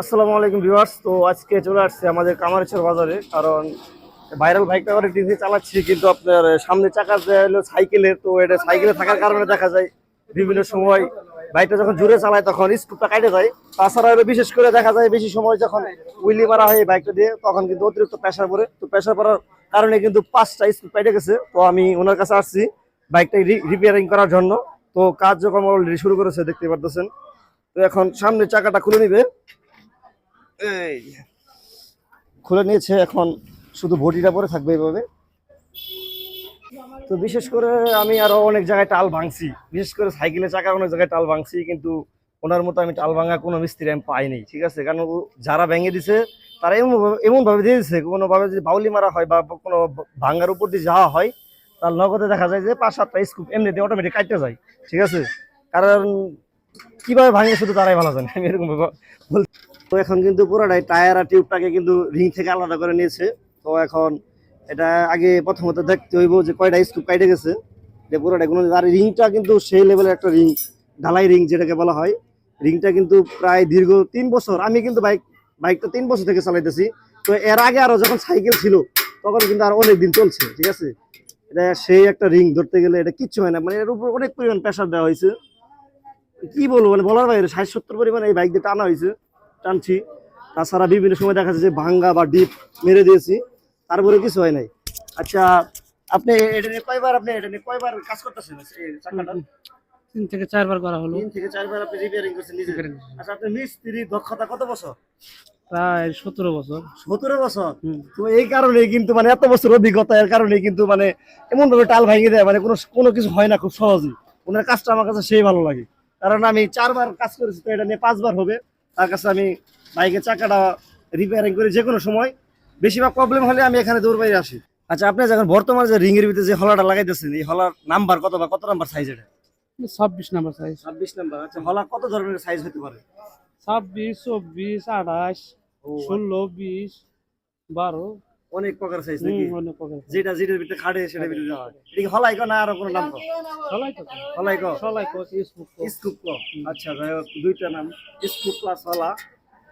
আসসালামু আলাইকুম ভিউয়ার্স। তো আজকে চলে আসছে আমাদের কামারেশ্বর বাজারে, কারণ ভাইরাল বাইকটা করে টিভি চালাচ্ছি, কিন্তু আপনার সামনে চাকা যে হলো সাইকেলের, তো এটা সাইকেলে থাকার কারণে দেখা যায় বিভিন্ন সময় বাইকটা যখন জোরে চালায় তখন স্কুপটা কাটে যায়। তাছাড়া হলো বিশেষ করে দেখা যায় বেশি সময় যখন উইলি মারা হয় বাইকটা দিয়ে, তখন কিন্তু অতিরিক্ত প্রেশার পড়ে। তো প্রেশার পড়ার কারণে কিন্তু পাঁচটা স্কুপ কেটে গেছে। তো আমি ওনার কাছে আসছি বাইকটা রিপেয়ারিং করার জন্য। তো যখন অলরেডি শুরু করেছে দেখতে পারতেছেন। তো এখন সামনে চাকাটা খুলে নিবে। এই। খুলে নিয়েছে এখন শুধু বডিটা পরে থাকবে এইভাবে তো বিশেষ করে আমি আরও অনেক জায়গায় টাল ভাঙছি। বিশেষ করে সাইকেলের চাকা অনেক জায়গায় টাল ভাঙছি, কিন্তু ওনার মতো আমি টাল ভাঙা কোনো মিস্ত্রি আমি পাইনি, ঠিক আছে? কারণ যারা ভেঙে দিছে, তারা এমন এমন ভাবে দিয়ে দিছে কোনো ভাবে যদি বাউলি মারা হয় বা কোনো ভাঙ্গার উপর দিয়ে যাওয়া হয় তার নগদে দেখা যায় যে পাঁচ সাতটা স্কুপ এমনিতে অটোমেটিক কাটতে যায়, ঠিক আছে? কারণ কীভাবে ভাঙে শুধু তারাই ভালো জানে, আমি এরকম ভাবে বল- তো এখন কিন্তু পুরোটাই টায়ার আর টিউবটাকে কিন্তু রিং থেকে আলাদা করে নিয়েছে। তো এখন এটা আগে প্রথমত দেখতে হইব যে কয়টা স্কুপ কাটে গেছে। যে পুরোটাই কোনো আর রিংটা কিন্তু সেই লেভেলের একটা রিং, ঢালাই রিং যেটাকে বলা হয়। রিংটা কিন্তু প্রায় দীর্ঘ তিন বছর। আমি কিন্তু বাইক বাইকটা তিন বছর থেকে চালাইতেছি। তো এর আগে আরও যখন সাইকেল ছিল, তখন কিন্তু আর অনেক দিন চলছে, ঠিক আছে? এটা সেই একটা রিং ধরতে গেলে এটা কিচ্ছু হয় না। মানে এর উপর অনেক পরিমাণ প্রেশার দেওয়া হয়েছে। কি বলব? মানে বলার বাইরে ষাট সত্তর পরিমাণ এই বাইক দিয়ে টানা হয়েছে। টানছি। তাছাড়া বিভিন্ন সময় দেখা যাচ্ছে যে ভাঙ্গা বা ডিপ মেরে দিয়েছি। তারপরে কিছু হয় নাই। আচ্ছা আপনি এটা নিয়ে কয়বার আপনি এটা নিয়ে কয়বার কাজ করতেছেন এই চাকাটা? তিন থেকে চারবার করা হলো। তিন থেকে চারবার আপনি রিপেয়ারিং করছেন নিজে। আচ্ছা আপনার মিস্ত্রি দক্ষতা কত বছর? প্রায় সতেরো বছর। সতেরো বছর? তো এই কারণে কিন্তু মানে এত বছর অভিজ্ঞতা এর কারণে কিন্তু মানে এমন ভাবে টাল ভাঙিয়ে দেয় মানে কোনো কোনো কিছু হয় না খুব সহজেই। ওনার কাজটা আমার কাছে সেই ভালো লাগে। কারণ আমি চারবার কাজ করেছি তো এটা নিয়ে পাঁচবার হবে। তার কাছে আমি বাইকের চাকাটা রিপেয়ারিং করি যে কোনো সময়। বেশিরভাগ প্রবলেম হলে আমি এখানে দৌড় বাইরে আসি। আচ্ছা আপনি যখন বর্তমানে যে রিং এর ভিতরে যে হলাটা লাগাইতেছেন এই হলার নাম্বার কত বা কত নাম্বার সাইজ এটা? ছাব্বিশ নাম্বার সাইজ ছাব্বিশ নাম্বার আচ্ছা হলা কত ধরনের সাইজ হতে পারে? ছাব্বিশ চব্বিশ আঠাশ ষোলো বিশ বারো। অনেক প্রকার সাইজ নাকি? যেটা যেটার ভিতরে খাড়ে সেটার ভিতরে হয় এটা কি হলাই না আরও কোনো নাম কো? হলাই কো। স্কুপ কো। আচ্ছা যাই হোক দুইটা নাম। স্কুপ প্লাস হলা।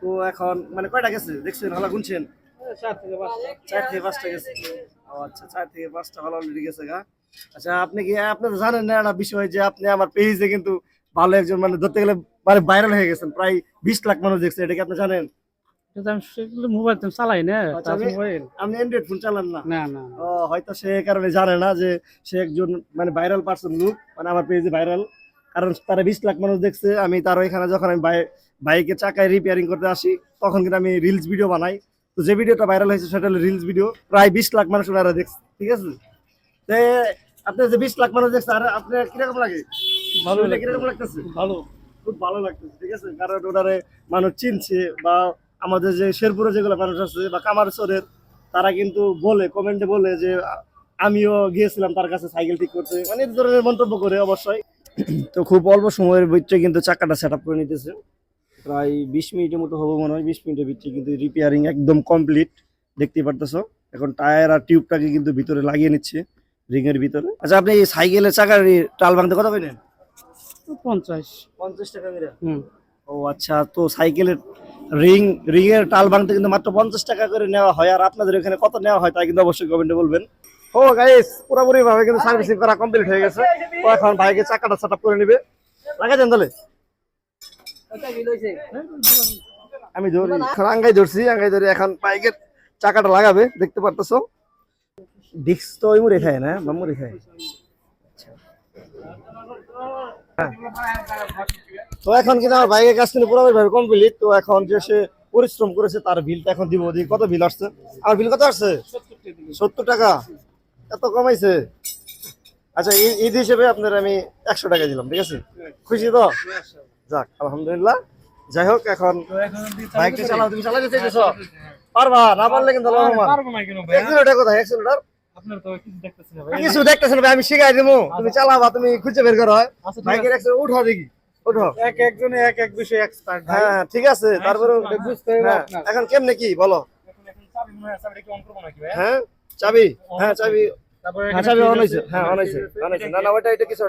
তো এখন মানে কয়টা গেছে? দেখছেন হলা গুনছেন? চার থেকে পাঁচটা। চার থেকে পাঁচটা গেছে। ও আচ্ছা চার থেকে পাঁচটা হলা অলরেডি গেছে গা। আচ্ছা আপনি কি আপনি তো জানেন না একটা বিষয় যে আপনি আমার পেজে কিন্তু ভালো একজন মানে ধরতে গেলে মানে ভাইরাল হয়ে গেছেন। প্রায় বিশ লাখ মানুষ দেখছে এটা কি আপনি জানেন? কিন্তু আমি সেগুলো মোবাইল তো চালাই না আচ্ছা, টাচ মোবাইল আপনি অ্যান্ড্রয়েড ফোন চালান না? না না হয়তো সে কারণে জানে না যে সে একজন মানে ভাইরাল পার্সন লোক মানে আমার পেজে ভাইরাল কারণ তারা বিশ লাখ মানুষ দেখছে আমি তার ওইখানে যখন আমি বাইকের চাকায় রিপেয়ারিং করতে আসি তখন কিন্তু আমি রিলস ভিডিও বানাই। তো যে ভিডিওটা ভাইরাল হয়েছে সেটা হলো রিলস ভিডিও প্রায় বিশ লাখ মানুষ ওনারা দেখছে ঠিক আছে? তে আপনি যে বিশ লাখ মানুষ দেখছে আর আপনার কীরকম লাগে? ভালো কীরকম লাগতেছে? ভালো। খুব ভালো লাগতেছে ঠিক আছে? কারণ ওনারে মানুষ চিনছে বা আমাদের যে শেরপুরে যেগুলো মানুষ আছে বা কামারচরের তারা কিন্তু বলে কমেন্টে বলে যে আমিও গিয়েছিলাম তার কাছে সাইকেল ঠিক করতে। মানে এই ধরনের মন্তব্য করে অবশ্যই। তো খুব অল্প সময়ের ভিতরে কিন্তু চাকাটা সেট আপ করে নিতেছে। প্রায় বিশ মিনিটের মতো হবে মনে হয় বিশ মিনিটের ভিতরে কিন্তু রিপেয়ারিং একদম কমপ্লিট দেখতে পারতেছো এখন টায়ার আর টিউবটাকে কিন্তু ভিতরে লাগিয়ে নিচ্ছে রিং এর ভিতরে। আচ্ছা আপনি এই সাইকেলের চাকার টাল ভাঙতে কত কইলেন পঞ্চাশ। পঞ্চাশ টাকা করে? হুম। ও আচ্ছা তো সাইকেলের রিং রিং এর টাল ভাঙতে কিন্তু মাত্র পঞ্চাশ টাকা করে নেওয়া হয়। আর আপনাদের এখানে কত নেওয়া হয় তাই কিন্তু অবশ্যই কমেন্টে বলবেন। ও গাইস পুরোপুরি ভাবে কিন্তু সার্ভিসিং করা কমপ্লিট হয়ে গেছে। তো এখন ভাইকে চাকাটা সেট করে নিবে। লাগাই দেন তাহলে? আমি ধরি এখন আঙ্গাই ধরছি আঙ্গাই ধরে এখন বাইকের চাকাটা লাগাবে দেখতে পারতেছো? ডিস্ক তো ওই মুড়ে খায় না মামুড়ে খায়। তো এখন কিন্তু আমার বাইকের কাজ কিন্তু পুরোপুরি ভাবে কমপ্লিট তো এখন যে সে পরিশ্রম করেছে তার বিলটা এখন দিব দিয়ে কত বিল আসছে? আর বিল কত আসছে? সত্তর টাকা। এত কমাইছে। আচ্ছা ঈদ হিসেবে আপনার আমি একশো টাকা দিলাম ঠিক আছে? খুশি তো? যাক আলহামদুলিল্লাহ। যাই হোক এখন বাইকটা চালাও তুমি চালাতে চাইতেছ? পারবা? না পারলে কিন্তু কোথায়? কিছু দেখতেছেন ভাই। আমি শিখাই দেবো তুমি চালাবা তুমি খুঁজে বের করো। হয় আচ্ছা, বাইকের অ্যাক্সিলেটর উঠাও দেখি। এক একজনে এক এক বিষয়ে এক্সপার্ট হ্যাঁ ঠিক আছে তারপরে বুঝতে হবে হ্যাঁ, আপনার। এখন কেমনে কি বলো? এখন এখন চাবি হয় চাবিটা কি অন করব নাকি ভাই? হ্যাঁ চাবি হ্যাঁ চাবি। তারপরে হ্যাঁ চাবি অন হয়েছে হ্যাঁ অন হয়েছে অন হয়েছে না না ওইটা এটা কিছু